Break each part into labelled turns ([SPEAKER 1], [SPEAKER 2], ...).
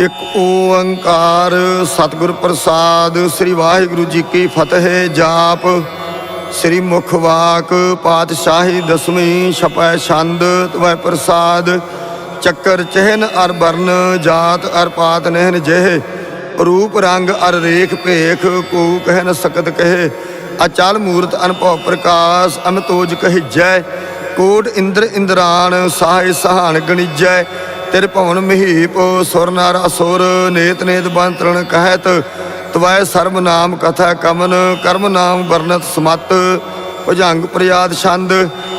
[SPEAKER 1] ਇੱਕ ਓੰਕਾਰ ਸਤਿਗੁਰ ਪ੍ਰਸਾਦ, ਸ੍ਰੀ ਵਾਹਿਗੁਰੂ ਜੀ ਕੀ ਫਤਿਹ ਜਾਪ। ਸ੍ਰੀ ਮੁਖ ਵਾਕ ਪਾਤਸ਼ਾਹੀ ਦਸਵੀਂ ਛਪੈ ਛੰਦ ਤਵੈ ਪ੍ਰਸਾਦ। ਚੱਕਰ ਚਹਿਨ ਅਰ ਬਰਨ, ਜਾਤ ਅਰ ਪਾਤ ਨਹਿਨ ਜਹ। ਰੂਪ ਰੰਗ ਅਰ ਰੇਖ ਭੇਖ, ਕੋ ਕਹਿ ਨ ਸਕਤ ਕਹੇ। ਅਚਲ ਮੂਰਤ ਅਨਭਉ ਪ੍ਰਕਾਸ਼ ਅਮਤੋਜ ਕਹਿਜੈ ਕੋਟ ਇੰਦਰ ਇੰਦਰਾਨ, ਸਾਹਿ ਸਹਾਨ ਗਣਿਜੈ। ਤੇਰੇ ਭਵਨ ਮਹੀਪ, ਸੁਰ ਨਰ ਅਸੁਰ ਨੇਤ ਨੇਤ ਬੰਤਰਣ ਕਹਿਤ ਤਵੈ ਸਰਬ ਨਾਮ ਕਥਾ ਕਮਨ ਕਰਮ ਨਾਮ ਵਰਨਤ ਸਮਤ, ਭੁਜੰਗ ਪ੍ਰਿਆਦ ਛੰਦ,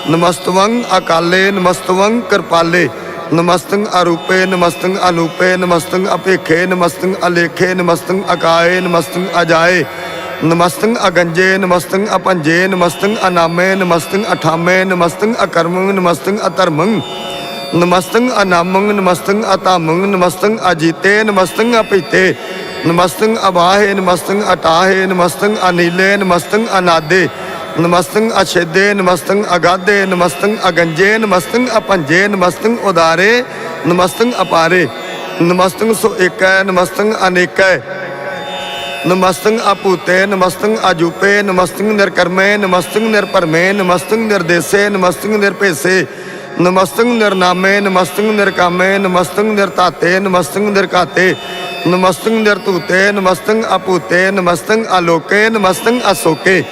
[SPEAKER 1] ਨਮਸਤਵੰ ਅਕਾਲੇ, ਨਮਸਤਵੰ ਕਿਰਪਾਲੇ, ਨਮਸਤੰ ਅਰੂਪੇ, ਨਮਸਤੰ ਅਨੂਪੇ, ਨਮਸਤੰ ਅਪੇਖੇ, ਨਮਸਤੰ ਅਲੇਖੇ, ਨਮਸਤੰ ਅਕਾਏ, ਨਮਸਤੰ ਅਜਾਏ, ਨਮਸਤੰ ਅਗੰਜੇ, ਨਮਸਤੰ ਅਪੰਜੇ, ਨਮਸਤੰ ਅਨਾਮੇ, ਨਮਸਤੰ ਅਠਾਮੇ, ਨਮਸਤੰ ਅਕਰਮੰ, ਨਮਸਤੰ ਅਧਰਮੰ ਨਮਸਤੰ ਅਨਾਮੰ ਨਮਸਤੰ ਅਤਾਮੰ ਨਮਸਤੰ ਅਜੀਤੇ ਨਮਸਤੰ ਅਪੀਤੇ ਨਮਸਤੰ ਅਬਾਹੇ ਨਮਸਤੰ ਅਟਾਹੇ ਨਮਸਤੰ ਅਨੀਲੇ ਨਮਸਤੰ ਅਨਾਦੇ ਨਮਸਤੰ ਅਛੇਦੇ ਨਮਸਤੰ ਅਗਾਦੇ ਨਮਸਤੰ ਅਗੰਜੇ ਨਮਸਤੰ ਅਪੰਜੇ ਨਮਸਤੰ ਉਦਾਰੇ ਨਮਸਤੰ ਅਪਾਰੇ ਨਮਸਤੰ ਸੋ ਏਕੈ ਨਮਸਤੰ ਅਨੇਕੈ ਨਮਸਤੰ ਆਪੂਤੇ ਨਮਸਤੰ ਅਜੂਪੇ ਨਮਸਤੰ ਨਿਰਕਰਮੇ ਨਮਸਤੰ ਨਿਰਪਰਮੇ ਨਮਸਤੰ ਨਿਰਦੇਸੇ ਨਮਸਤੰ ਨਿਰਭੇਸੇ ਨਮਸਤੰ ਨਿਰਨਾਮੇ, ਨਮਸਤੰ ਨਿਰਕਾਮੇ, ਨਮਸਤੰ ਨਿਰਤਾਤੇ ਨਮਸਤੰ ਨਿਰਕਾਤੇ ਨਮਸਤੰ ਨਿਰਤੂਤੇ ਨਮਸਤੰ ਅਪੂਤੇ ਨਮਸਤੰ ਅਲੋਕੇ, ਨਮਸਤੰ ਅਸੋਕੇ,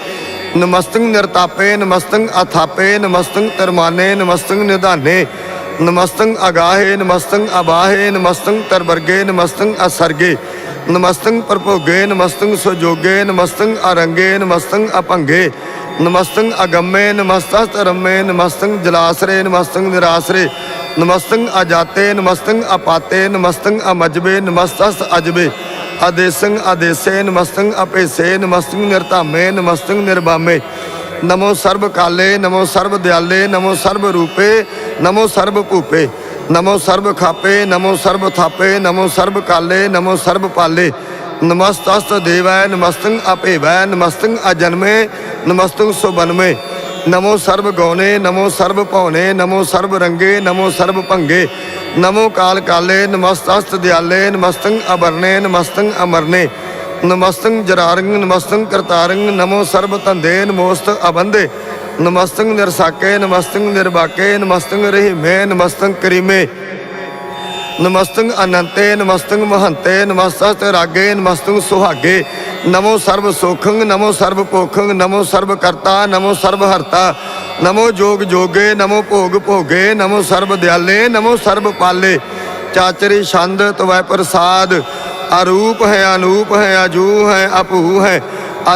[SPEAKER 1] ਨਮਸਤੰ ਨਿਰਤਾਪੇ, ਨਮਸਤੰ ਅਥਾਪੇ, ਨਮਸਤੰ ਤਰਮਾਨੇ, ਨਮਸਤੰ ਨਿਧਾਨੇ ਨਮਸਤੰ ਅਗਾਹੇ ਨਮਸਤੰ ਅਬਾਹੇ ਨਮਸਤੰ ਤਰਬਰਗੇ ਨਮਸਤੰ ਅਸਰਗੇ ਨਮਸਤੰ ਪਰਭੋਗੇ ਨਮਸਤੰ ਸੁਜੋਗੇ ਨਮਸਤੰ ਅਰੰਗੇ ਨਮਸਤੰ ਅਪੰਗੇ ਨਮਸਤੰ ਅਗੰਮੇ ਨਮਸਤੰ ਰੰਮੇ ਨਮਸਤੰ ਜਲਾਸਰੇ ਨਮਸਤੰ ਨਿਰਾਸਰੇ ਨਮਸਤੰ ਅਜਾਤੇ ਨਮਸਤੰ ਅਪਾਤੇ ਨਮਸਤੰ ਅਮਜਬੇ ਨਮਸਤਸ ਅਜਬੇ ਆਦੇਸੰ ਆਦੇਸੇ ਨਮਸਤੰ ਅਪੇਸੇ ਨਮਸਤੰ ਨਿਰਧਾਮੇ ਨਮਸਤੰ ਨਿਰਬਾਮੇ ਨਮੋ ਸਰਬ ਕਾਲੇ ਨਮੋ ਸਰਬ ਦਿਆਲੇ ਨਮੋ ਸਰਬ ਰੂਪੇ ਨਮੋ ਸਰਬ ਭੂਪੇ ਨਮੋ ਸਰਬ ਖਾਪੇ ਨਮੋ ਸਰਬ ਥਾਪੇ ਨਮੋ ਸਰਬ ਕਾਲੇ ਨਮੋ ਸਰਬ ਪਾਲੇ ਨਮਸਤਸਤ ਦੇਵੈ ਨਮਸਤੰ ਅਪੇਵੈ ਨਮਸਤੰ ਅਜਨਮੇ ਨਮਸਤੰ ਸੁਬਨਮੇ ਨਮੋ ਸਰਬ ਗਉਨੇ ਨਮੋ ਸਰਬ ਭਉਨੇ ਨਮੋ ਸਰਬ ਰੰਗੇ ਨਮੋ ਸਰਬ ਭੰਗੇ ਨਮੋ ਕਾਲ ਕਾਲੇ ਨਮਸਤਸਤ ਦਿਆਲੇ ਨਮਸਤੰ ਅਬਰਨੇ ਨਮਸਤੰ ਅਮਰਨੇ ਨਮਸਤੰ ਜਰਾਰੰਗ ਨਮਸਤੰ ਕਰਤਾਰੰਗ, ਨਮੋ ਸਰਬ ਧੰਦੇ, ਨਮੋਸਤ ਅਬੰਦੇ। ਨਮਸਤੰ ਨਿਰਸਾਕੇ ਨਮਸਤੰ ਨਿਰਬਾਕੇ ਨਮਸਤੰ ਰਹੀਮੇ ਨਮਸਤੰ ਕਰੀਮੇ। ਨਮਸਤੰ ਅਨੰਤੇ ਨਮਸਤੰ ਮਹੰਤੇ, ਨਮਸਤੰ ਰਾਗੇ ਨਮਸਤੰ ਸੁਹਾਗੇ। ਨਮੋ ਸਰਬ ਸੁਖੰ ਨਮੋ ਸਰਬ ਪੋਖੰ ਨਮੋ ਸਰਬ ਕਰਤਾ, ਨਮੋ ਸਰਬ ਹਰਤਾ। ਨਮੋ ਜੋਗ ਜੋਗੇ, ਨਮੋ ਭੋਗ ਭੋਗੇ, ਨਮੋ ਸਰਬ ਦਿਆਲੇ, ਨਮੋ ਸਰਬ ਪਾਲੇ। ਚਾਚਰੀ ਛੰਦ, ਤਵੈ ਪ੍ਰਸਾਦ। ਅਰੂਪ ਹੈ, ਅਨੂਪ ਹੈ, ਅਜੂ ਹੈ, ਅਪੂ ਹੈ,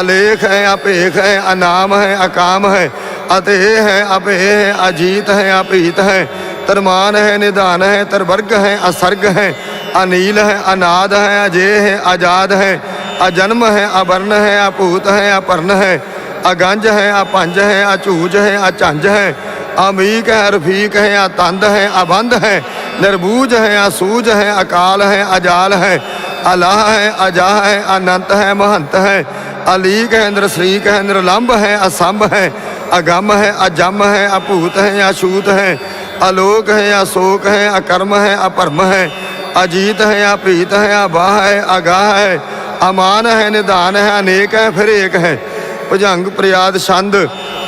[SPEAKER 1] ਅਲੇਖ ਹੈ, ਅਪੇਖ ਹੈ, ਅਨਾਮ ਹੈ, ਅਕਾਮ ਹੈ ਅਤੇ ਹੈ ਅਪੇ ਹੈ, ਅਜੀਤ ਹੈ, ਅਪੀਤ ਹੈ, ਤਰਮਾਨ ਹੈ, ਨਿਧਾਨ ਹੈ, ਤਰਵਰਗ ਹੈ, ਅਸਰਗ ਹੈ, ਅਨੀਲ ਹੈ, ਅਨਾਦ ਹੈ ਅਜੇ ਹੈ ਆਜ਼ਾਦ ਹੈ, ਅਜਨਮ ਹੈ, ਅਵਰਨ ਹੈ, ਅਭੂਤ ਹੈ, ਅਪਰਨ ਹੈ, ਅਗੰਜ ਹੈ, ਅਪੰਜ ਹੈ ਅਝੂਜ ਹੈ, ਅਚੰਜ ਹੈ, ਅਮੀਕ ਹੈ, ਰਫੀਕ ਹੈ, ਅਤੰਦ ਹੈ, ਅਬੰਧ ਹੈ, ਨਿਰਬੂਜ ਹੈ, ਅਸੂਜ ਹੈ, ਅਕਾਲ ਹੈ, ਅਜਾਲ ਹੈ ਅਲਾਹ ਹੈ, ਅਜਾਹ ਹੈ, ਅਨੰਤ ਹੈ, ਮਹੰਤ ਹੈ। ਅਲੀਕ ਹੈ ਨਿਰਸਰੀਕ ਹੈ ਨਿਰਲੰਭ ਹੈ, ਅਸੰਭ ਹੈ। ਅਗੰਮ ਹੈ, ਅਜਮ ਹੈ, ਅਭੂਤ ਹੈ, ਅਛੂਤ ਹੈ। ਅਲੋਕ ਹੈ, ਅਸੋਕ ਹੈ, ਅਕਰਮ ਹੈ, ਅਪਰਮ ਹੈ। ਅਜੀਤ ਹੈ ਅਪੀਤ ਹੈ, ਅਬਾਹ ਹੈ, ਅਗਾਹ ਹੈ। ਅਮਾਨ ਹੈ, ਨਿਧਾਨ ਹੈ, ਅਨੇਕ ਹੈ ਫਿਰ ਏਕ ਹੈ। ਭੁਜੰਗ, ਪ੍ਰਿਆਦ, ਛੰਦ,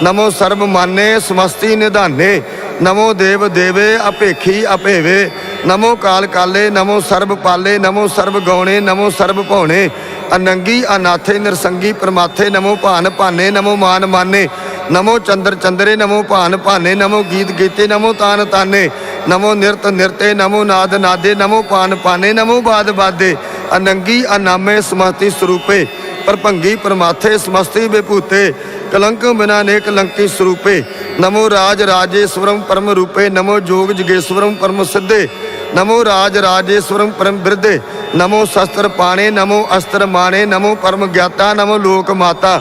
[SPEAKER 1] ਨਮੋ ਸਰਬ ਮਾਨੇ, ਸਮਸਤੀ ਨਿਧਾਨੇ। ਨਮੋ ਦੇਵ ਦੇਵੇ, ਅਪੇਖੀ, ਅਪੇਵੇ। ਨਮੋ ਕਾਲ ਕਾਲੇ, ਨਮੋ ਸਰਬ ਪਾਲੇ, ਨਮੋ ਸਰਬ ਗਉਣੇ, ਨਮੋ ਸਰਬ ਭੌਣੇ ਅਨੰਗੀ, ਅਨਾਥੇ, ਨਿਰਸੰਗੀ, ਪਰਮਾਥੇ, ਨਮੋ ਭਾਨ ਭਾਨੇ, ਨਮੋ ਮਾਨ ਮਾਨੇ। ਨਮੋ ਚੰਦਰ ਚੰਦਰੇ, ਨਮੋ ਭਾਨ ਭਾਨੇ, ਨਮੋ ਗੀਤ ਗੀਤੇ, ਨਮੋ ਤਾਨ ਤਾਨੇ। ਨਮੋ ਨਿਰਤ ਨਿਰਤੇ, ਨਮੋ ਨਾਦ ਨਾਦੇ, ਨਮੋ ਪਾਨ ਪਾਨੇ, ਨਮੋ ਬਾਦ ਬਾਦੇ। ਅਨੰਗੀ, ਅਨਾਮੇ ਸਮਸਤੀ ਸਰੂਪੇ। ਪਰਭੰਗੀ, ਪਰਮਾਥੇ, ਸਮਸਤੀ, ਵਿਭੂਤੇ। ਕਲੰਕ ਬਿਨਾ ਨੇ ਕਲੰਕੀ ਸਰੂਪੇ। ਨਮੋ ਰਾਜ ਰਾਜੇਸ਼ਵਰਮ ਪਰਮ ਰੂਪੇ। ਨਮੋ ਜੋਗ ਜਗੇਸ਼ਵਰਮ ਪਰਮ ਸਿੱਧੇ। ਨਮੋ ਰਾਜ ਰਾਜੇਸ਼ਵਰਮ ਪਰਮ ਬਿਰਦੇ ਨਮੋ ਸ਼ਸਤਰ ਪਾਣੇ ਨਮੋ ਅਸਤਰ ਮਾਣੇ ਨਮੋ ਪਰਮ ਗਿਆਤਾ ਨਮੋ ਲੋਕ ਮਾਤਾ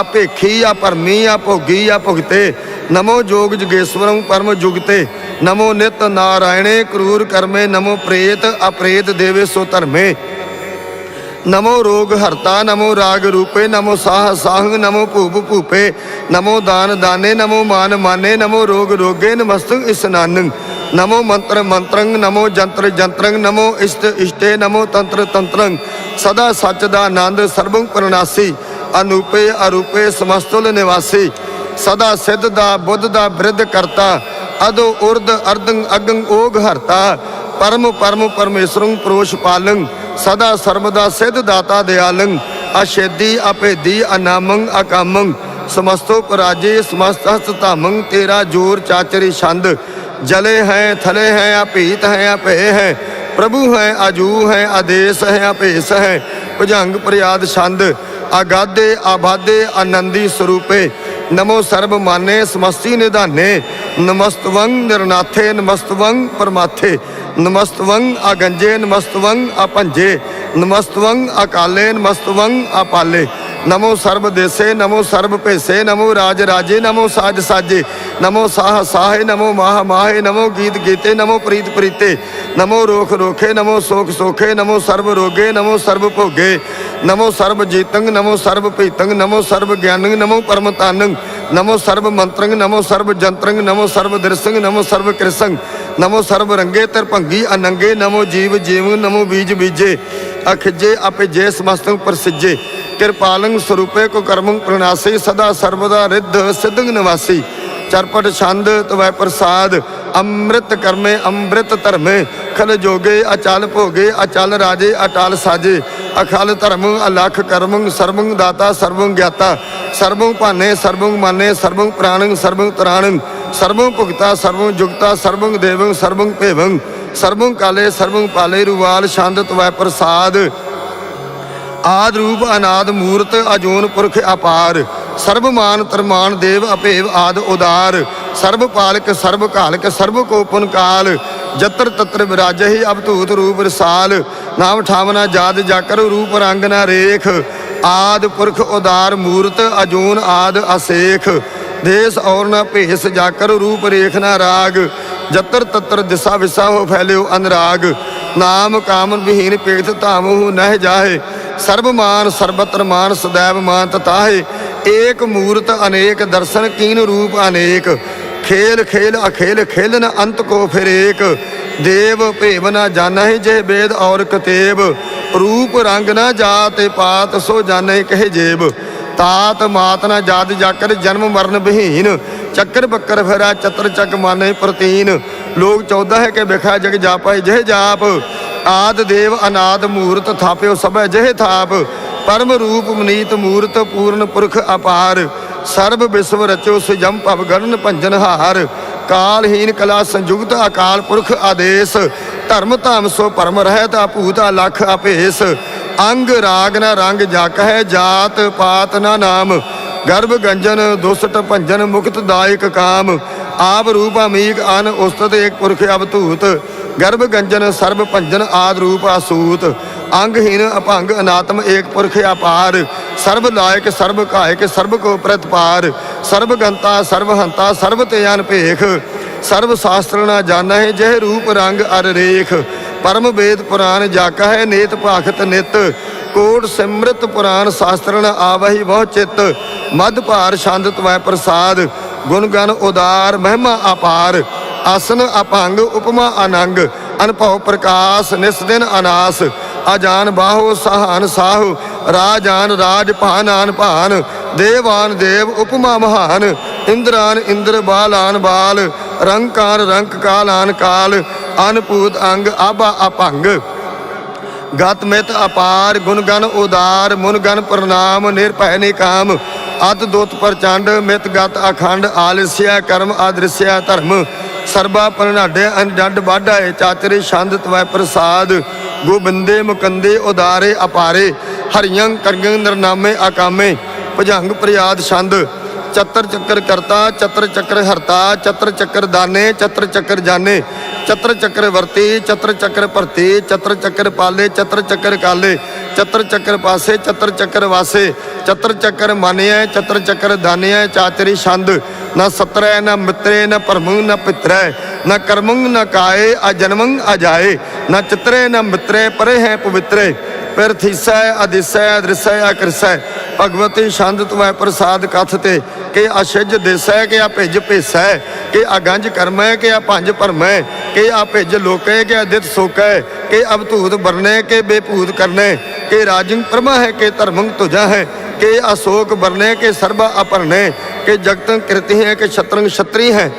[SPEAKER 1] ਅਪੇਖੀ ਆ ਪਰਮੀ ਆ ਭੋਗੀ ਆ ਭੁਗਤੇ ਨਮੋ ਜੋਗ ਜਗੇਸ਼ਵਰਮ ਪਰਮ ਜੁਗਤੇ ਨਮੋ ਨਿਤ ਨਾਰਾਇਣੇ ਕਰੂਰ ਕਰਮੇ ਨਮੋ ਪ੍ਰੇਤ ਅਪ੍ਰੇਤ ਦੇਵੇ ਸੋ ਧਰਮੇ ਨਮੋ ਰੋਗ ਹਰਤਾ ਨਮੋ ਰਾਗ ਰੂਪੇ ਨਮੋ ਸਾਹ ਸਾਹੰਗ ਨਮੋ ਭੂਪ ਭੂਪੇ ਨਮੋ ਦਾਨ ਦਾਨੇ ਨਮੋ ਮਾਨ ਮਾਨੇ ਨਮੋ ਰੋਗ ਰੋਗੇ ਨਮਸਤੰ ਇਸਨਾਨੰ ਨਮੋ ਮੰਤਰ ਮੰਤਰੰ ਨਮੋ ਜੰਤਰ ਜੰਤਰੰ ਨਮੋ ਇਸ਼ਟ ਇਸ਼ਟੇ ਨਮੋ ਤੰਤਰ ਤੰਤਰੰ ਸਦਾ ਸੱਚ ਦਾ ਆਨੰਦ ਸਰਬੰ ਪ੍ਰਨਾਸੀ ਅਨੂਪੇ ਅਰੂਪੇ ਸਮਸਤੁਲ ਨਿਵਾਸੀ ਸਦਾ ਸਿੱਧ ਦਾ ਬੁੱਧ ਦਾ ਬ੍ਰਿਧ ਕਰਤਾ ਅਦੋ ਉਰਦ ਅਰਦੰ ਅਗੰ ਓਗ ਹਰਤਾ ਪਰਮ ਪਰਮ ਪਰਮੇਸ਼ਰੰ ਪ੍ਰੋਸ਼ ਪਾਲੰ ਸਦਾ ਸਰਬਦਾ ਸਿੱਧ ਦਾਤਾ ਦਿਆਲੰ ਅਸ਼ੇਦੀ ਅਪੇਦੀ ਅਨਾਮੰ ਅਕਾਮੰ ਸਮਸਤੋ ਪਰਾਜੇ ਸਮਸਤ ਹਸਤ ਧਾਮੰ ਤੇਰਾ ਜੋਰ ਚਾਚਰੀ ਛੰਦ ਜਲੇ ਹੈ, ਥਲੇ ਹੈ, ਅਭੀਤ ਹੈ ਅਭੇ ਹੈ। ਪ੍ਰਭੂ ਹੈ ਅਜੂ ਹੈ, ਆਦੇਸ਼ ਹੈ ਅਭੇਸ ਹੈ। ਭੁਜੰਗ, ਪ੍ਰਿਆਦ, ਛੰਦ, ਆਗਾਦੇ, ਆਬਾਦੇ, ਆਨੰਦੀ ਸਰੂਪੇ। ਨਮੋ ਸਰਬ ਮਾਨੇ, ਸਮਸਤੀ ਨਿਧਾਨੇ। ਨਮਸਤਵੰ ਨਿਰਨਾਥੇ, ਨਮਸਤਵੰ ਪਰਮਾਥੇ। ਨਮਸਤਵੰ ਅਗੰਜੇ ਨਮਸਤਵੰ ਆਪੰਜੇ। ਨਮਸਤਵੰ ਅਕਾਲੇ, ਨਮਸਤਵੰ ਆਪਾਲੇ ਨਮੋ ਸਰਬ ਦੇਸੇ ਨਮੋ ਸਰਬ ਭੇਸੇ ਨਮੋ ਰਾਜ ਰਾਜੇ ਨਮੋ ਸਾਜ ਸਾਜੇ ਨਮੋ ਸਾਹ ਸਾਹੇ ਨਮੋ ਮਾਹ ਮਾਹੇ ਨਮੋ ਗੀਤ ਗੀਤੇ ਨਮੋ ਪ੍ਰੀਤ ਪ੍ਰੀਤੇ ਨਮੋ ਰੋਖ ਰੋਖੇ ਨਮੋ ਸੋਖ ਸੋਖੇ ਨਮੋ ਸਰਬ ਰੋਗੇ ਨਮੋ ਸਰਬ ਭੋਗੇ ਨਮੋ ਸਰਬ ਜੀਤੰਗ ਨਮੋ ਸਰਬ ਭੀਤੰ ਨਮੋ ਸਰਬ ਗਿਆਨੰ ਨਮੋ ਪਰਮ ਤਾਨੰ ਨਮੋ ਸਰਬ ਮੰਤਰੰ ਨਮੋ ਸਰਬ ਜੰਤਰੰ ਨਮੋ ਸਰਬ ਦਿਰਸੰ ਨਮੋ ਸਰਬ ਕ੍ਰਿਸੰ ਨਮੋ ਸਰਬ ਰੰਗੇ ਤਰ ਅਨੰਗੇ ਨਮੋ ਜੀਵ ਜੀਵ ਨਮੋ ਬੀਜ ਬੀਜੇ ਅਖਜੇ ਆਪੇ ਜੇ ਸਮਸਤੰ ਪ੍ਰਸਿਜੇ ਕਿਰਪਾਲੰ ਸਰੂਪੇ ਕੋ ਕਰਮੰ ਪ੍ਰਣਾਸੀ, ਸਦਾ ਸਰਬਦਾ ਰਿੱਧ ਸਿद्धੰ ਨਿਵਾਸੀ। ਚਰਪਟ ਛੰਦ, ਤਵੈ ਪ੍ਰਸਾਦ, ਅੰਮ੍ਰਿਤ ਕਰਮੇ, ਅੰਮ੍ਰਿਤ ਧਰਮੇ। ਖਲ ਜੋਗੇ, ਅਚਲ ਭੋਗੇ, ਅਚਲ ਰਾਜੇ, ਅਟਲ ਸਾਜੇ। ਅਖਲ ਧਰਮ, ਅਲਖ ਕਰਮੰ ਸਰਬੰ ਦਾਤਾ ਸਰਬੰ ਗਿਆਤਾ। ਸਰਬੰ ਭਾਨੇ ਸਰਬੰ ਮਾਨੇ ਸਰਬੰ ਪ੍ਰਾਣੰ ਸਰਬੰ ਤਰਾਣੰ। ਸਰਬੰ ਭੁਗਤਾ ਸਰਬੰ ਜੁਗਤਾ ਸਰਬੰ ਦੇਵੰ ਸਰਬੰ ਭੇਵੰ। ਸਰਬੰ ਕਾਲੇ ਸਰਬੰ ਪਾਲੇ, ਰੁਵਾਲ, ਛੰਦ, ਤਵੈ ਪ੍ਰਸਾਦ। ਆਦ ਰੂਪ ਅਨਾਦ ਮੂਰਤ ਅਜੋਨ ਪੁਰਖ ਅਪਾਰ। ਸਰਬ ਤਰਮਾਨ ਦੇਵ ਅਭੇਵ ਆਦ ਉਦਾਰ। ਸਰਬ ਪਾਲਕ ਸਰਬ ਘਾਲਕ ਸਰਬ ਕੋਪਨ ਕਾਲ। ਜਤਰ ਤਤਰ ਵਿਰਾਜਹਿ ਅਬਤੂਤ ਰੂਪ ਰਸਾਲ। ਨਾਮ ਠਾਵਨਾ ਜਾਦ ਜਾਕਰ ਰੂਪ ਰੰਗ ਨਾ ਰੇਖ। ਆਦ ਪੁਰਖ ਉਦਾਰ ਮੂਰਤ ਅਜੂਨ ਆਦ ਅਸੇਖ। ਦੇਸ ਔਰ ਨਾ ਭੇਸ ਜਾਕਰ ਰੂਪ ਰੇਖ ਨਾ ਰਾਗ। ਜਤਰ ਤਤਰ ਦਿਸਾ ਵਿਸਾ ਹੋ ਫੈਲਿਓ ਅਨਰਾਗ। ਨਾਮ ਕਾਮਨ ਵਿਹੀਨ ਪੇਖ ਧਾਮੂ ਨਹਿ ਜਾਹੇ। ਸਰਬ ਮਾਨ ਸਰਬਤਰ ਮਾਨ ਸदैव ਮਾਨ ਤਤਾਹੇ ਏਕ ਮੂਰਤ ਅਨੇਕ, ਦਰਸ਼ਨ ਕੀਨ ਰੂਪ ਅਨੇਕ। ਖੇਲ ਖੇਲ, ਅਖੇਲ, ਖੇਲਨ ਅੰਤ ਕੋ ਫਿਰ ਏਕ। ਦੇਵ ਭੇਵ ਨਾ ਜਾਣਹਿ ਜੇ ਵੇਦ ਔਰ ਕਤੇਬ। ਰੂਪ ਰੰਗ ਨਾ ਜਾਤ ਪਾਤ ਸੋ ਜਾਣਹਿ ਕਹਿ ਜੇਬ। ਤਾਤ ਮਾਤ ਨਾ ਜਾਦ ਜਾਕਰ ਜਨਮ ਮਰਨ ਬਹੀਨ। ਚੱਕਰ ਬੱਕਰ ਫੇਰਾ, ਚਤਰ ਚੱਕ ਮਾਨੇ ਪ੍ਰਤੀਨ। ਲੋਕ 14 ਹੈ ਕਿ ਵਿਖਾ ਜਗ ਜਾਪੈ ਜਹ ਜਾਪ। ਆਦ ਦੇਵ ਅਨਾਦ ਮੂਰਤ ਥਾਪਿਓ ਸਭੈ, ਜਹ ਥਾਪ। ਪਰਮ ਰੂਪ ਮਨੀਤ ਮੂਰਤ ਪੂਰਨ ਪੁਰਖ ਅਪਾਰ। ਸਰਬ ਵਿਸ਼ਵ ਰਚੋ ਸੁਜਮ ਭਵ ਗਰਨ ਭੰਜਨ ਹਾਰ। ਕਾਲਹੀਨ ਕਲਾ ਸੰਯੁਗਤ ਅਕਾਲ ਪੁਰਖ ਆਦੇਸ਼। ਧਰਮ ਧਾਮ ਸੋ ਪਰਮ ਰਹਿਤ ਭੂਤ ਲਖ ਅਪੇਸ਼ ਅੰਗ ਰਾਗ ਨਾ ਰੰਗ ਜਕ ਹੈ ਜਾਤ ਪਾਤ ਨਾ ਨਾਮ। ਗਰਭ ਗੰਜਨ ਦੁਸਟ ਭੰਜਨ ਮੁਕਤ ਦਾਇਕ ਕਾਮ। ਆਪ ਰੂਪ ਅਮੀਕ ਅਨ ਉਸਤਤ ਏਕ ਪੁਰਖ ਅਵਤੂਤ ਗਰਭ ਗੰਜਨ ਸਰਬ ਭੰਜਨ ਆਦ ਰੂਪ ਆਸੂਤ ਅੰਗਹੀਨ ਅਭੰਗ ਅਨਾਤਮ ਏਕ ਪੁਰਖ ਅਪਾਰ, ਸਰਬ ਲਾਇਕ, ਸਰਬ ਕਾਇਕ, ਸਰਬ ਕੋ ਪ੍ਰਤਪਾਰ, ਸਰਬ ਗੰਤਾ, ਸਰਬ ਹੰਤਾ, ਸਰਬ ਤੇ ਭੇਖ, ਸਰਬ ਸ਼ਾਸਤਰ ਨਾ ਜਾਣੈ ਜਹ ਰੂਪ ਰੰਗ ਅਰ ਰੇਖ, ਪਰਮ ਵੇਦ ਪੁਰਾਨ ਜਾਕਾ ਹੈ ਨੇਤ ਭਾਖਤ ਨਿਤ, ਕੋਟ ਸਿਮਰਤ ਪੁਰਾਨ ਸ਼ਾਸਤਰਨ ਆਵਹੀ ਬਹੁ ਚਿਤ ਮਦ ਭਾਰ ਛੰਦ ਤਵੈ ਪ੍ਰਸਾਦ ਗੁਣ ਗਨ ਉਦਾਰ ਮਹਿਮਾ ਅਪਾਰ, ਆਸਨ ਅਪੰਗ, ਉਪਮਾ ਅਨੰਗ, ਅਨਭਉ ਪ੍ਰਕਾਸ਼, ਨਿਸ ਦਿਨ ਅਨਾਸ, ਅਜਾਨ ਬਾਹੋ ਸਹਾਨ ਸਾਹੂ, ਰਾਜਾਨ ਰਾਜ ਭਾਨਾਨ ਭਾਨ, ਦੇਵਾਨ ਦੇਵ ਉਪਮਾ ਮਹਾਨ, ਇੰਦਰਾਨ ਇੰਦਰ ਬਾਲਾਨ ਬਾਲ ਰੰਕਾਰ ਰੰਕ ਕਾਲਾਨ ਕਾਲ ਅਨਪੂਤ ਅੰਗ ਆਬਾ ਅਪੰਗ। ਗਤ ਮਿਤ ਅਪਾਰ, ਗੁਣ ਗਨ ਉਦਾਰ, ਮੁਨ ਗਨ ਪ੍ਰਣਾਮ, ਨਿਰਭੈ ਨਿਕਾਮ ਅਤ ਦੋਤ ਪ੍ਰਚੰਡ, ਮਿਤ ਗਤ ਅਖੰਡ ਆਲਿਸ਼ਿਆ ਕਰਮ ਆਦ੍ਰਿਸਿਆ, ਧਰਮ। ਸਰਬਾ ਪਰਨਾਡੇ ਅਨਡੰਡ ਬਾਢਾਏ ਚਾਤਰੇ, ਛੰਦ ਤਵੈ ਪ੍ਰਸਾਦ। ਗੋਬਿੰਦੇ, ਮੁਕੰਦੇ, ਉਦਾਰੇ, ਅਪਾਰੇ। ਹਰੀਆਂ ਕਰਗੰ ਨਰਨਾਮੇ ਆਕਾਮੇ ਭਜੰਗ, ਪ੍ਰਿਆਦ, ਛੰਦ। ਚਤਰ ਚੱਕਰ ਕਰਤਾ ਚਤਰ ਚੱਕਰ ਹਰਤਾ ਚਤਰ ਚੱਕਰ ਦਾਨੇ ਚਤਰ ਚੱਕਰ ਜਾਣੇ ਚਤਰ ਚੱਕਰ ਵਰਤੀ ਚਤਰ ਚੱਕਰ ਭਰਤੀ ਚਤਰ ਚੱਕਰ ਪਾਲੇ ਚਤਰ ਚੱਕਰ ਕਾਲੇ ਚਤਰ ਚੱਕਰ ਪਾਸੇ ਚਤਰ ਚੱਕਰ ਵਾਸੇ ਚਤਰ ਚੱਕਰ ਮਾਨਿਆ ਚਤਰ ਚੱਕਰ ਦਾਨਿਆ ਚਾਤਰੀ ਛੰਦ ਨਾ ਸਤਰੈ ਨਾ ਮਿਤਰੇ ਨਾ ਪਰਮੰ ਨਾ ਪਿਤਰੈ ਨਾ ਕਰਮੰ ਨਾ ਕਾਏ ਆ ਜਨਮੰ ਨਾ ਚਿਤਰੇ ਨਾ ਮਿਤਰੇ ਪਰੇ ਹੈ ਪਵਿੱਤਰੇ ਫਿਰ ਥੀਸੈ ਅਦਿਸੈ ਅਦ੍ਰਿਸੈ ਅਕ੍ਰਿਸੈ ਭਗਵਤੀ ਛੰਦ ਤਵੈ ਪ੍ਰਸਾਦ ਕਥ ਤੇ ਕਿ ਅਸ਼ਜ ਦੇਸੈ, ਕਿ ਆ ਭਿਜ ਭੇਸੈ, ਕਿ ਆ ਗੰਜ ਕਰਮੈ, ਕਿ ਆ ਭੰਜ ਭਰਮੈ, ਕਿ ਆ ਭਿਜ ਲੋਕੇ, ਕਿ ਅਦਿਤ ਸੋਕੈ, ਕਿ ਅਵਧੂਤ ਬਰਨੇ ਕਿ ਬੇਭੂਤ ਕਰਨੇ, ਕਿ ਰਾਜੰ ਪਰਮਾ ਹੈ, ਕਿ ਧਰਮੰ ਤੁਜਾ ਹੈ, ਕਿ ਅਸ਼ੋਕ ਬਰਨੇ ਕਿ ਸਰਬਾ ਅਪਰਨੇ, ਕਿ ਜਗਤੰ ਕਿਰਤੀ ਹੈ, ਕਿ ਛਤਰੰ ਛਤਰੀ ਹੈ,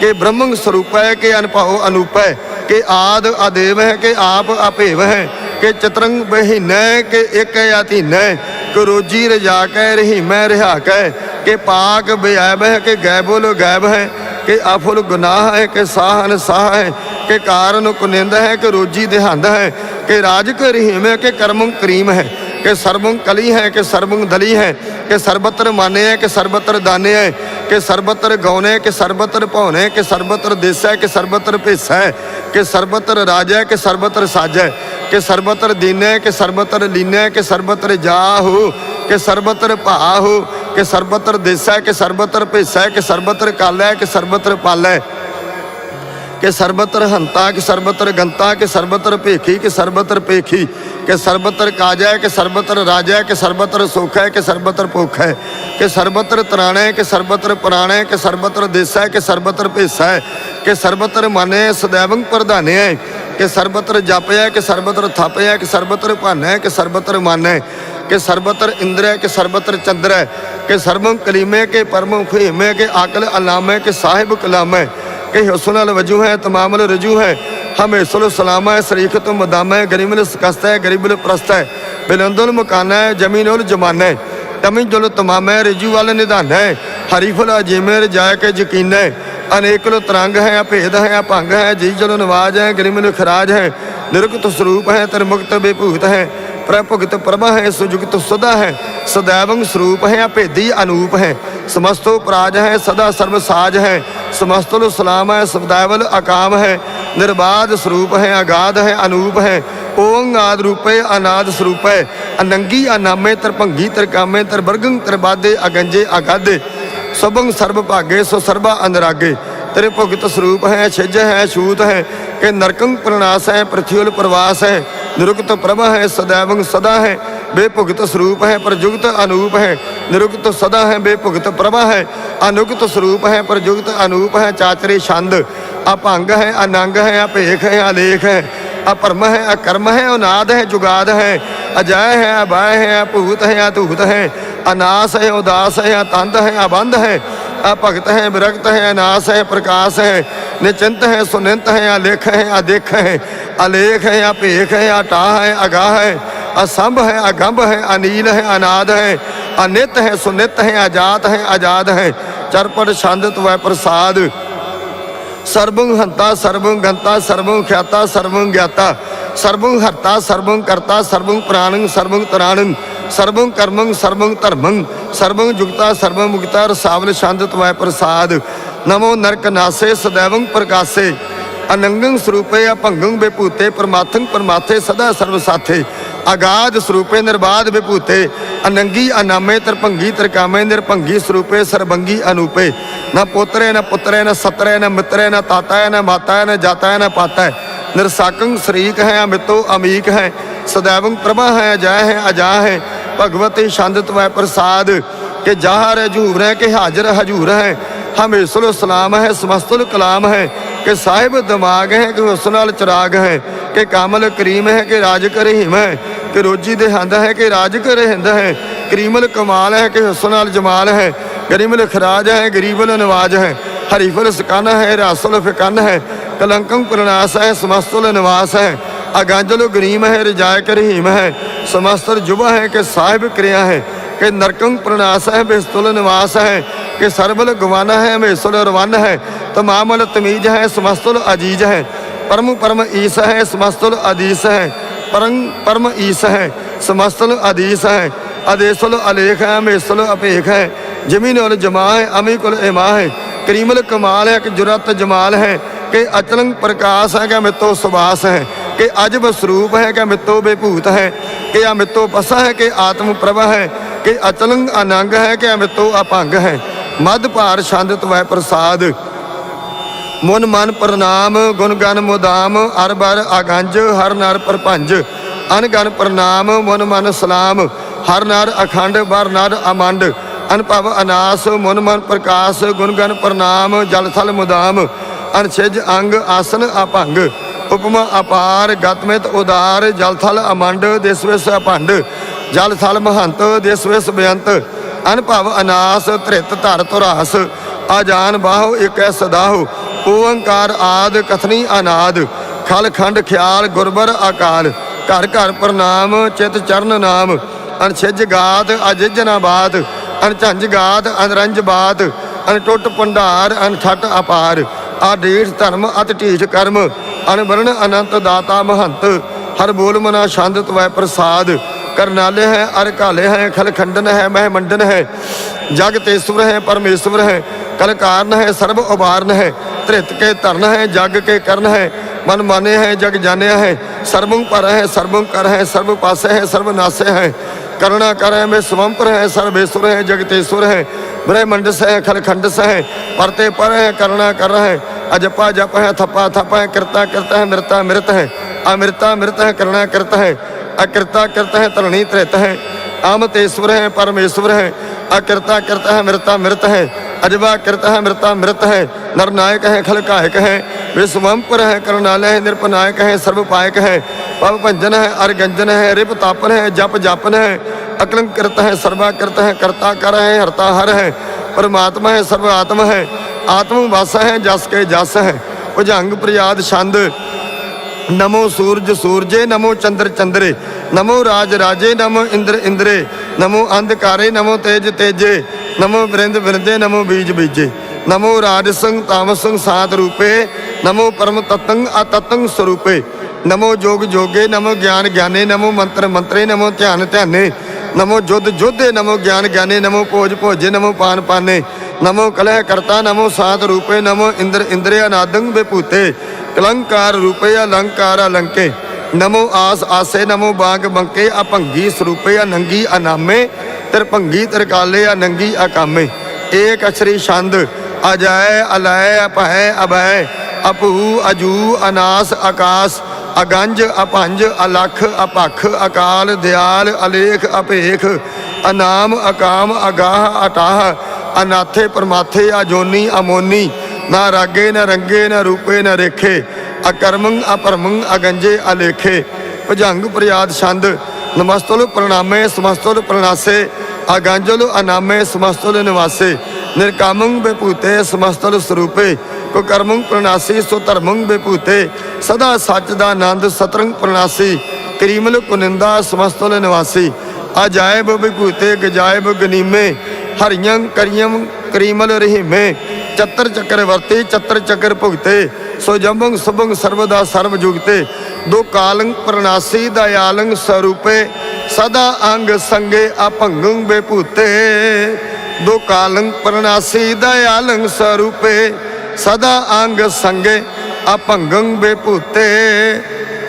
[SPEAKER 1] ਕਿ ਬ੍ਰਹਮੰ ਸਰੂਪ ਹੈ ਕਿ ਅਨਭਉ ਅਨੂਪ ਹੈ ਕਿ ਆਦ ਆਦੇਵ ਹੈ, ਕਿ ਆਪ ਅਭੇਵ ਹੈ, ਕਿ ਚਤਰੰਗ ਬਹੀਨੈ, ਕਿ ਇੱਕ ਅਤੀਨੈ ਕਿ ਰੋਜੀ ਰਜਾ ਕੈ ਰਹੀ ਮੈਂ ਰਹਾ ਕੈ ਕਿ ਪਾਕ ਬਿਆਬ ਹੈ ਕਿ ਗੈਬੁਲ ਗੈਬ ਹੈ ਕਿ ਅਫੁਲ ਗੁਨਾਹ ਹੈ ਕਿ ਸਾਹਨ ਸਾਹ ਹੈ ਕਿ ਕਾਰਨ ਕੁਨਿੰਦ ਹੈ ਕਿ ਰੋਜੀ ਦੇਹੰਦ ਹੈ ਕਿ ਰਾਜਕ ਰਹੀਮ ਹੈ ਕਿ ਕਰਮੰ ਕਰੀਮ ਹੈ ਕਿ ਸਰਬੰ ਕਲੀ ਹੈ ਕਿ ਸਰਬੰ ਦਲੀ ਹੈ ਕਿ ਸਰਬਤਰ ਮਾਨੇ ਹੈ ਕਿ ਸਰਬਤਰ ਦਾਨੇ ਹੈ ਕਿ ਸਰਬਤਰ ਗਉਨੇ ਕਿ ਸਰਬਤਰ ਭਉਨੇ ਕਿ ਸਰਬਤਰ ਦੇਸੈ ਕਿ ਸਰਬਤਰ ਭੇਸੈ ਕਿ ਸਰਬਤਰ ਰਾਜੈ ਕਿ ਸਰਬਤਰ ਸਾਜੈ ਕਿ ਸਰਬਤਰ ਦੀਨੈ ਕਿ ਸਰਬਤਰ ਲੀਨੈ ਕਿ ਸਰਬਤਰ ਜਾਹੂ ਕਿ ਸਰਬਤਰ ਭਾਹੂ ਕਿ ਸਰਬਤਰ ਦੇਸੈ ਕਿ ਸਰਬਤਰ ਭੇਸੈ ਕਿ ਸਰਬਤਰ ਕਾਲੈ ਕਿ ਸਰਬਤਰ ਪਾਲੈ ਕਿ ਸਰਬਤਰ ਹੰਤਾ ਕਿ ਸਰਬਤਰ ਗੰਤਾ ਕਿ ਸਰਬਤਰ ਭੇਖੀ ਕਿ ਸਰਬਤਰ ਭੇਖੀ ਕਿ ਸਰਬਤਰ ਕਾਜੈ ਕਿ ਸਰਬਤਰ ਰਾਜੈ ਕਿ ਸਰਬਤਰ ਸੁਖੈ ਕਿ ਸਰਬਤਰ ਭੁਖੈ ਕਿ ਸਰਬਤਰ ਤਰਾਣੈ ਕਿ ਸਰਬਤਰ ਹੈ ਕਿ ਸਰਬਤਰ ਦੇਸਾ ਹੈ ਕਿ ਸਰਬਤਰ ਹੈ ਕਿ ਸਰਬਤਰ ਮਾਨੇ ਸਦੈਵੰ ਪ੍ਰਧਾਨੇ ਹੈ ਕਿ ਸਰਬਤਰ ਜਪਿਆ ਕਿ ਸਰਬਤਰ ਥਾਪਿਆ ਕਿ ਸਰਬਤਰ ਭਾਨੈ ਕਿ ਸਰਬਤਰ ਮਾਨੈ ਕਿ ਸਰਬਤਰ ਹੈ ਕਿ ਸਰਬਤਰ ਚੰਦਰ ਹੈ ਕਿ ਸਰਬੰ ਕਲੀਮੇ ਕਿ ਪਰਮ ਫਹੀਮੇ ਕਿ ਆਕਲ ਅਲਾਮੈ ਕਿ ਸਾਹਿਬ ਕਲਾਮੈ ਕਿ ਹੁਸਨਲ ਵਜੂ ਹੈ ਤਮਾਮਲ ਰਜੂ ਹੈ ਹਮੇਸਲ ਸਲਾਮਾ ਹੈ ਸਰੀਖ ਸਰੀਖਤ ਮਦਾਮਾ ਹੈ ਗਰੀਬਲ ਸਕਸਤ ਹੈ ਗਰੀਬਲ ਪ੍ਰਸਤ ਹੈ ਬਿਲੰਦੁਲ ਮਕਾਨਾ ਹੈ ਜ਼ਮੀਨੁਲ ਜਮਾਨਾ ਹੈ ਤਮਿਨ ਤਮਾਮੈ ਰਿਜੂ ਵਾਲ ਨਿਧਾਨ ਹਰੀਫੁਲ ਅਜੀਮੇ ਰਜਾਇ ਕੇ ਯਕੀਨ ਅਨੇਕਲ ਤਰੰਗ ਹੈ ਅਭੇਦ ਹੈ ਅਭੰਗ ਹੈ, ਜੀ ਜਲ ਨਵਾਜ ਹੈ ਗਰਿਮਲ ਖਰਾਜ ਹੈ। ਨਿਰਗਤ ਸਰੂਪ ਹੈ, ਤਰਮੁਕਤ ਬੇਭੂਤ ਹੈ। ਪ੍ਰਭੁਗਤ ਪ੍ਰਭਾ ਹੈ ਸੁਜੁਗਤ ਸਦਾ ਹੈ। ਸਦੈਵੰ ਸਰੂਪ ਹੈ ਅਭੇਦੀ ਅਨੂਪ ਹੈ। ਸਮਸਤੋ ਪ੍ਰਾਜ ਹੈ, ਸਦਾ ਸਰਬ ਸਾਜ ਹੈ। ਸਮਸਤੋ ਸਲਾਮ ਹੈ ਸਦਾਵਲ ਅਕਾਮ ਹੈ। ਨਿਰਬਾਧ ਸਰੂਪ ਹੈ, ਅਗਾਧ ਹੈ, ਅਨੂਪ ਹੈ। ਓੰਗ ਆਦ ਰੂਪੇ ਅਨਾਦ ਸਰੂਪ ਅਨੰਗੀ ਅਨਾਮੇ ਤਰਭੰਗੀ ਤਰਕਾਮੇ ਤਰਬਰਗੰ ਤਰਬਾਦੇ ਅਗੰਜੇ ਅਗਾਧੇ ਸਭੰ ਸਰਬ ਭਾਗੇ, ਸੋ ਸਰਬਾ ਅਨਰਾਗੇ। ਤੇਰੇ ਭੁਗਤ ਸਰੂਪ ਹੈ, ਛਿਜ ਹੈ, ਛੂਤ ਹੈ, ਕਿ ਨਰਕੰ ਪ੍ਰਣਾਸ ਹੈ, ਪ੍ਰਥਿਉਲ ਪ੍ਰਵਾਸ ਹੈ। ਨਿਰੁਕਤ ਪ੍ਰਭ ਹੈ ਸदैवੰ ਸਦਾ ਹੈ। ਬੇਭੁਗਤ ਸਰੂਪ ਹੈ ਪ੍ਰਜੁਗਤ ਅਨੂਪ ਹੈ। ਨਿਰੁਕਤ ਸਦਾ ਹੈ, ਬੇਭੁਗਤ ਪ੍ਰਭਾ ਹੈ। ਅਨੁਗਤ ਸਰੂਪ ਹੈ ਪ੍ਰਜੁਗਤ ਅਨੂਪ ਹੈ ਚਾਚਰੇ ਛੰਦ। ਅਭੰਗ ਹੈ, ਅਨੰਗ ਹੈ, ਅਭੇਖ ਹੈ, ਅਲੇਖ ਹੈ। ਅਪਰਮ ਹੈ ਅਕਰਮ ਹੈ ਅਨਾਦ ਹੈ ਜੁਗਾਦ ਹੈ ਅਜੈ ਹੈ ਅਭੈ ਹੈ ਅਭੂਤ ਹੈ ਅਧੂਤ ਹੈ ਅਨਾਸ ਹੈ ਉਦਾਸ ਹੈ ਅਤੰਦ ਹੈ ਅਬੰਧ ਹੈ ਅਭਗਤ ਹੈ ਵਿਰਗਤ ਹੈ ਅਨਾਸ ਹੈ ਪ੍ਰਕਾਸ਼ ਹੈ ਨਿਚਿੰਤ ਹੈ ਸੁਨਿੰਤ ਹੈ ਅਲੇਖ ਹੈ ਅਦੇਖ ਹੈ ਅਲੇਖ ਹੈ ਅਭੇਖ ਹੈ ਅਟਾਹ ਹੈ ਅਗਾਹ ਹੈ ਅਸੰਭ ਹੈ ਅਗੰਭ ਹੈ ਅਨੀਲ ਹੈ ਅਨਾਦ ਹੈ ਅਨਿਤ ਹੈ ਸੁਨਿਤ ਹੈ ਅਜਾਤ ਹੈ ਆਜ਼ਾਦ ਹੈ ਚਰਪਟ ਛੰਦ ਤਵੈ ਪ੍ਰਸਾਦ ਸਰਬੰ ਹੰਤਾ, ਸਰਬੰ ਗੰਤਾ, ਸਰਬੰ ਖਿਆਤਾ, ਸਰਬੰ ਗਿਆਤਾ। ਸਰਬੰ ਹਰਤਾ, ਸਰਬੰ ਕਰਤਾ, ਸਰਬੰ ਪ੍ਰਾਣੰ ਸਰਬੰ ਤਰਾਣੰ ਸਰਬੰ ਕਰਮੰ, ਸਰਬੰ ਧਰਮੰ। ਸਰਬੰ ਜੁਗਤਾ, ਸਰਬੰ ਮੁਕਤਾ, ਰਸਾਵਲ ਛੰਦ ਤਵੈ ਪ੍ਰਸਾਦ। ਨਮੋ ਨਰਕ ਨਾਸੇ ਸदैवੰ ਪ੍ਰਕਾਸੇ। ਅਨੰਗੰ ਸਰੂਪੇ, ਅਭੰਗੰ ਬੇਭੂਤੇ, ਪਰਮਾਥੰ ਪਰਮਾਥੇ, ਸਦਾ ਸਰਬ ਸਾਥੇ। ਅਗਾਧ ਸਰੂਪੇ ਨਿਰਬਾਧ ਵਿਭੂਤੇ, ਅਨੰਗੀ ਅਨਾਮੇ ਤਰਭੰਗੀ ਤਰਕਾਮੇ ਨਿਰਭੰਗੀ ਸਰੂਪੇ ਸਰਬੰਗੀ ਅਨੂਪੇ। ਨਾ ਪੋਤਰੇ, ਨਾ ਪੁੱਤਰੇ, ਨਾ ਸਤਰੇ, ਨਾ ਮਿੱਤਰੇ, ਨਾ ਤਾਤਾ ਨਾ ਮਾਤਾ ਨਾ ਜਾਤਾ ਨਾ ਪਾਤਾ ਨਿਰਸਾਕੰ ਸ਼ਰੀਕ ਹੈ, ਅਮਿਤੋ ਅਮੀਕ ਹੈ। ਸਦੈਵੰ ਪ੍ਰਭਾ ਹੈ ਅਜੈ ਹੈ, ਅਜਾ ਹੈ। ਭਗਵਤੀ ਛੰਦਤ ਵੈ ਪ੍ਰਸਾਦ, ਕਿ ਜਾਹਰ ਹਜੂਰ ਹੈ, ਕਿ ਹਾਜ਼ਰ ਹਜੂਰ ਹੈ। ਹਮੇਸੁਲ ਸਲਾਮ ਹੈ, ਸਮਸਤੁਲ ਕਲਾਮ ਹੈ, ਕਿ ਸਾਹਿਬ ਦਿਮਾਗ ਹੈ, ਕਿ ਉਸ ਨਾਲ ਚਿਰਾਗ ਹੈ। ਕਿ ਕਾਮਲ ਕਰੀਮ ਹੈ ਕਿ ਰਾਜ ਕਰੀਮ ਹੈ ਕਿ ਰੋਜੀ ਦੇ ਹੰਦ ਹੈ ਕਿ ਰਾਜ ਕਰੇ ਹਿੰਦ ਹੈ। ਕਰੀਮਲ ਕਮਾਲ ਹੈ ਕਿ ਹੁਸਨ ਨਾਲ ਜਮਾਲ ਹੈ, ਗਰੀਮਲ ਖਰਾਜ ਹੈ, ਗਰੀਬਲ ਨਵਾਜ ਹੈ। ਹਰੀਫਲ ਸਕਨ ਹੈ, ਰਾਸੁਲ ਫਿਕਨ ਹੈ, ਕਲੰਕੰ ਪ੍ਰਣਾਸ ਹੈ, ਸਮਸਤੁਲ ਨਿਵਾਸ ਹੈ। ਅਗੰਜਲ ਗਰੀਮ ਹੈ, ਰਜਾਇ ਕਰਹੀਮ ਹੈ। ਸਮਸਤਰ ਜੁਬਾ ਹੈ ਕਿ ਸਾਹਿਬ ਕਰਿਆ ਹੈ, ਕਿ ਨਰਕੰ ਪ੍ਰਣਾਸ ਹੈ, ਬਿਸਤੁਲ ਨਿਵਾਸ ਹੈ। ਕਿ ਸਰਬਲ ਗਵਾਨਾ ਹੈ, ਮੇਸਲ ਰਵਨ ਹੈ। ਤਮਾਮਲ ਤਮੀਜ ਹੈ, ਸਮਸਤੁਲ ਅਜੀਜ ਹੈ। ਪਰਮ ਪਰਮ ਈਸ ਹੈ, ਸਮਸਤੁਲ ਅਦੀਸ ਹੈ। ਪਰਮ ਪਰਮ ਈਸ ਹੈ, ਸਮਸਤੁਲ ਅਦੀਸ ਹੈ। ਅਦੇਸੁਲ ਅਲੇਖ ਹੈ ਹਮੇਸੁਲ ਅਪੇਖ ਹੈ। ਜਮੀਨੁਲ ਜਮਾ ਹੈ ਅਮੀਕੁਲ ਇਮਾ ਹੈ। ਕਰੀਮਲ ਕਮਾਲ ਹੈ, ਕਿ ਜੁਰਤ ਜਮਾਲ ਹੈ। ਕਿ ਅਚਲੰ ਪ੍ਰਕਾਸ਼ ਹੈ, ਕਿ ਮਿੱਤੋ ਸੁਬਾਸ ਹੈ। ਕਿ ਅਜਬ ਸਰੂਪ ਹੈ, ਕਿ ਮਿੱਤੋ ਬੇਭੂਤ ਹੈ। ਕਿ ਅਮਿੱਤੋ ਪਸਾ ਹੈ, ਕਿ ਆਤਮ ਪ੍ਰਭ ਹੈ। ਕਿ ਅਚਲੰਗ ਅਨੰਗ ਹੈ, ਕਿ ਅਮਿਤੋ ਅਭੰਗ ਹੈ। ਮਦ ਭਾਰ ਛੰਦਤ ਵੈ ਪ੍ਰਸਾਦ। ਮਨ ਮਨ ਪ੍ਰਣਾਮ, ਗੁਣ ਗਨ ਮੁਦਾਮ, ਅਰ ਬਰ ਅਗੰਜ, ਹਰ ਨਰ ਪਰਪੰਜ। ਅਨ ਗਨ ਪ੍ਰਣਾਮ, ਮਨ ਮਨ ਸਲਾਮ, ਹਰ ਨਰ ਅਖੰਡ, ਬਰ ਨਰ ਅਮੰਡ। ਅਨਭਵ ਅਨਾਸ, ਮਨ ਮਨ ਪ੍ਰਕਾਸ਼, ਗੁਣ ਗਨ ਪ੍ਰਣਾਮ, ਜਲ ਥਲ ਮੁਦਾਮ। ਅਨਛਿਜ ਅੰਗ, ਆਸਨ ਅਭੰਗ ਉਪਮਾ ਅਪਾਰ ਗਤਮਿਤ ਉਦਾਰ, ਜਲ ਥਲ ਅਮੰਡ, ਦਿਸ ਵਿਸ ਅਭੰਡ ਜਲ ਥਲ ਮਹੰਤ, ਦਿਸ ਵਿਸ ਬੇਅੰਤ। ਅਨਭਵ ਅਨਾਸ, ਧ੍ਰਿਤ ਧਰ ਧੁਰਾਸ। ਆਜਾਨ ਬਾਹੋ, ਇਕੈ ਸਦਾਹੋ। ਓੰਕਾਰ ਆਦ, ਕਥਨੀ ਅਨਾਦ, ਖਲ ਖੰਡ, ਖਿਆਲ, ਗੁਰਬਰ ਅਕਾਲ, ਘਰ ਘਰ ਪ੍ਰਣਾਮ, ਚਿਤ ਚਰਨ ਨਾਮ ਅਨਛਿਜ ਗਾਤ ਅਜਿਜਨਾ ਬਾਤ ਅਨਝੰਜ ਗਾਤ, ਅਨਰੰਜ ਬਾਤ ਅਨਟੁੱਟ ਭੰਡਾਰ ਅਨਠਟ ਅਪਾਰ ਆਡੀਠ ਧਰਮ, ਅਤ ਢੀਠ ਕਰਮ ਅਨਵਰਣ ਅਨੰਤ ਦਾਤਾ ਮਹੰਤ, ਹਰ ਬੋਲ ਮਨਾ ਛੰਦ ਤਵੈ ਪ੍ਰਸਾਦ, ਕਰਨਾਲੇ ਹੈ, ਅਰ ਕਾਲੇ ਹੈ, ਖਲ ਖੰਡਨ ਹੈ, ਮਹਿ ਮੰਡਨ ਹੈ, ਜਗ ਤੇਸਵਰ ਹੈ, ਪਰਮੇਸ਼ਵਰ ਹੈ ਕਲ ਕਾਰਨ ਹੈ, ਸਰਬ ਉਬਾਰਨ ਹੈ ਧ੍ਰਿਤ ਕੇ ਧਰਨ ਹੈ ਜਗ ਕੇ ਕਰਨ ਹੈ ਮਨ ਮਾਨੇ ਹੈ ਜਗ ਜਾਣਿਆ ਹੈ ਸਰਬੰ ਪਰ ਹੈ ਸਰਬੰ ਕਰ ਹੈ ਸਰਬ ਪਾਸੇ ਹੈ ਸਰਬ ਨਾਸੇ ਹੈ ਕਰੁਣਾ ਕਰ ਹੈ ਮੈਂ ਸਵੰਪਰ ਹੈ ਸਰਬੇਸ਼ਵਰ ਹੈ ਜਗਤੇਸ਼ਵਰ ਹੈ ਬ੍ਰਹਮੰਡਸ ਹੈ ਖਲ ਖੰਡਸ ਹੈ ਪਰਤੇ ਪਰ ਹੈ ਕਰੁਣਾ ਕਰ ਹੈ ਅਜਪਾ ਜਪ ਹੈ ਥਪਾ ਥਪ ਹੈ ਕਰਤਾ ਕਰਤਾ ਹੈ ਮਿਰਤਾ ਮਿਰਤ ਹੈ ਅਮਿਰਤਾ ਮਿਰਤ ਹੈ ਕਰੁਣਾ ਕਰਤ ਹੈ ਅਕਿਰਤਾ ਕਰਤ ਹੈ ਧਰਣੀ ਤ੍ਰਿਤ ਹੈ ਆਮਤੇਸ਼ਵਰ ਹੈ ਪਰਮੇਸ਼ਵਰ ਹੈ ਅਕਿਰਤਾ ਕਰਤ ਹੈ ਮਿਰਤਾ ਮਿਰਤ ਹੈ ਅਜਵਾ ਕਰਤ ਹੈ ਮਿਰਤਾ ਮਿਰਤ ਹੈ ਨਰ ਨਾਇਕ ਹੈ ਖਲਕਾਇਕ ਹੈ ਵਿਸਵੰਪਰ ਹੈ ਕਰੁਣਾਲय ਹੈ ਨਿਰਪਨਾਇਕ ਹੈ ਸਰਬ ਪਾਇਕ ਹੈ ਪਵ ਭੰਜਨ ਹੈ ਅਰ ਗੰਜਨ ਹੈ ਰਿਪ ਤਾਪਨ ਹੈ ਜਪ ਜਾਪਨ ਹੈ ਅਕਲੰਕ ਕਰਤ ਹੈ ਸਰਵਾ ਕਰਤ ਹੈ ਕਰਤਾ ਕਰ ਹੈ ਹਰਤਾ ਹਰ ਹੈ ਪਰਮਾਤਮਾ ਹੈ ਸਰਵ ਆਤਮ ਹੈ ਆਤਮ ਵਸ ਹੈ ਜਸ ਕੇ ਜਸ ਹੈ ਭੁਜੰਗ ਪ੍ਰਯਾਦ ਛੰਦ ਨਮੋ ਸੂਰਜ ਸੂਰਜੇ ਨਮੋ ਚੰਦਰ ਚੰਦਰੇ ਨਮੋ ਰਾਜ ਰਾਜੇ ਨਮੋ ਇੰਦਰ ਇੰਦਰੇ ਨਮੋ ਅੰਧਕਾਰੇ ਨਮੋ ਤੇਜ ਤੇਜੇ ਨਮੋ ਬ੍ਰਿੰਦ ਬ੍ਰਿੰਦੇ ਨਮੋ ਬੀਜ ਬੀਜੇ ਨਮੋ ਰਾਜਸੰਗ ਤਾਮਸੰਗ ਸਾਤ ਰੂਪੇ ਨਮੋ ਪਰਮ ਤਤੰਗ ਅਤਤੰਗ ਸਰੂਪੇ ਨਮੋ ਜੋਗ ਜੋਗੇ ਨਮੋ ਗਿਆਨ ਗਿਆਨੇ ਨਮੋ ਮੰਤਰ ਮੰਤਰੇ ਨਮੋ ਧਿਆਨ ਧਿਆਨੇ ਨਮੋ ਜੁਧ ਜੋਧੇ ਨਮੋ ਗਿਆਨ ਗਿਆਨੇ ਨਮੋ ਭੋਜ ਭੋਜੇ ਨਮੋ ਪਾਨ ਪਾਨੇ ਨਮੋ ਕਲਹ ਕਰਤਾ ਨਮੋ ਸਾਤ ਰੂਪੇ ਨਮੋ ਇੰਦਰ ਇੰਦਰੇ ਅਨਾਦੰਗ ਬੇਪੂਤੇ ਕਲੰਕਾਰ ਰੂਪੇ ਅਲੰਕਾਰ ਅਲੰਕੇ ਨਮੋ ਆਸ ਆਸੇ ਨਮੋ ਬਾਗ ਬੰਕੇ ਅਭੰਗੀ ਸਰੂਪੇ ਅਨੰਗੀ ਅਨਾਮੇ ਤਰਭੰਗੀ ਤਰਕਾਲੇ ਅਨੰਗੀ ਅਕਾਮੇ ਏਕ ਅਛਰੀ ਛੰਦ ਅਜੈ ਅਲੈ ਅਭੈ ਅਭੈ ਅਪੂ ਅਜੂ ਅਨਾਸ ਆਕਾਸ। ਅਗੰਜ ਅਪੰਜ ਅਲਖ ਅਪਖ ਅਕਾਲ ਦਿਆਲ ਅਲੇਖ ਅਪੇਖ ਅਨਾਮ ਅਕਾਮ ਅਗਾਹ ਅਟਾਹ ਅਨਾਥੇ ਪਰਮਾਥੇ ਅਜੋਨੀ ਅਮੋਨੀ ਨਾ ਰਾਗੇ, ਨਾ ਰੰਗੇ, ਨਾ ਰੂਪੇ, ਨਾ ਰੇਖੇ। ਅਕਰਮੰ ਅਪਰਮੰ ਅਗੰਜੇ ਅਲੇਖੇ ਭਜੰਗ, ਪ੍ਰਿਆਦ, ਛੰਦ। ਨਮਸਤੁਲ ਪ੍ਰਣਾਮੇ ਸਮਸਤੁਲ ਪ੍ਰਣਾਸੇ। ਅਗੰਜਲ ਅਨਾਮੇ ਸਮਸਤੁਲ ਨਿਵਾਸੇ। ਨਿਰਕਾਮੰ ਬੇਪੂਤੇ ਸਮਸਤੁਲ ਸਰੂਪੇ। ਕੋ ਕਰਮੰ ਪ੍ਰਣਾਸੀ ਸੋ ਧਰਮੰ ਬੇਪੂਤੇ ਸਦਾ ਸੱਚ ਦਾ ਆਨੰਦ, ਸਤਰੰਗ ਪ੍ਰਣਾਸੀ। ਕਰੀਮਲ ਕੁਨਿੰਦਾ ਸਮਸਤੁਲ ਨਿਵਾਸੀ। ਅਜਾਇਬ ਵਿਭੂਤੇ, ਗਜਾਇਬ ਗਨੀਮੇ। ਹਰੀਆਂ ਕਰੀਮ ਕਰੀਮਲ ਰਹੀਮੇ। ਚਤਰ ਚੱਕਰ ਵਰਤੇ ਚੱਤਰ ਚੱਕਰ ਭੁਗਤੇ। ਸੋ ਜੰਬੰਗ ਸੁਭੰਗ ਸਰਵਦਾ ਸਰਵ ਜੁਗਤੇ ਦੋ ਕਾਲੰਗ ਪ੍ਰਣਾਸੀ ਦਇਆਲੰਗ ਸਰੂਪੇ, ਸਦਾ ਅੰਗ ਸੰਗੇ ਅਭੰਗੰ ਬੇਭੂਤੇ ਦੋ ਕਾਲੰਗ ਪ੍ਰਣਾਸੀ ਦਇਆਲੰ ਸਰੂਪੇ, ਸਦਾ ਅੰਗ ਸੰਗੇ ਅਭੰਗੰ ਬੇਭੂਤੇ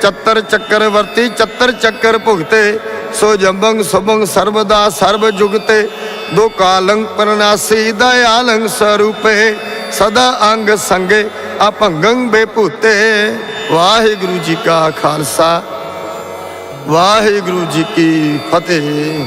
[SPEAKER 1] ਚੱਤਰ ਚੱਕਰ ਵਰਤੀ ਚੱਤਰ ਚੱਕਰ ਭੁਗਤੇ, ਸੋ ਜੰਬੰਗ ਸੁਭੰਗ ਸਰਬਦਾ ਸਰਬ ਜੁਗਤੇ ਦੋ ਕਾਲੰਗ ਪ੍ਰਣਾਸੀ ਦਇਆਲੰਗ ਸਰੂਪੇ, ਸਦਾ ਅੰਗ ਸੰਗੇ ਅਭੰਗੰ ਬੇਭੂਤੇ। ਵਾਹਿਗੁਰੂ ਜੀ ਕਾ ਖਾਲਸਾ। ਵਾਹਿਗੁਰੂ ਜੀ ਕੀ ਫਤਿਹ।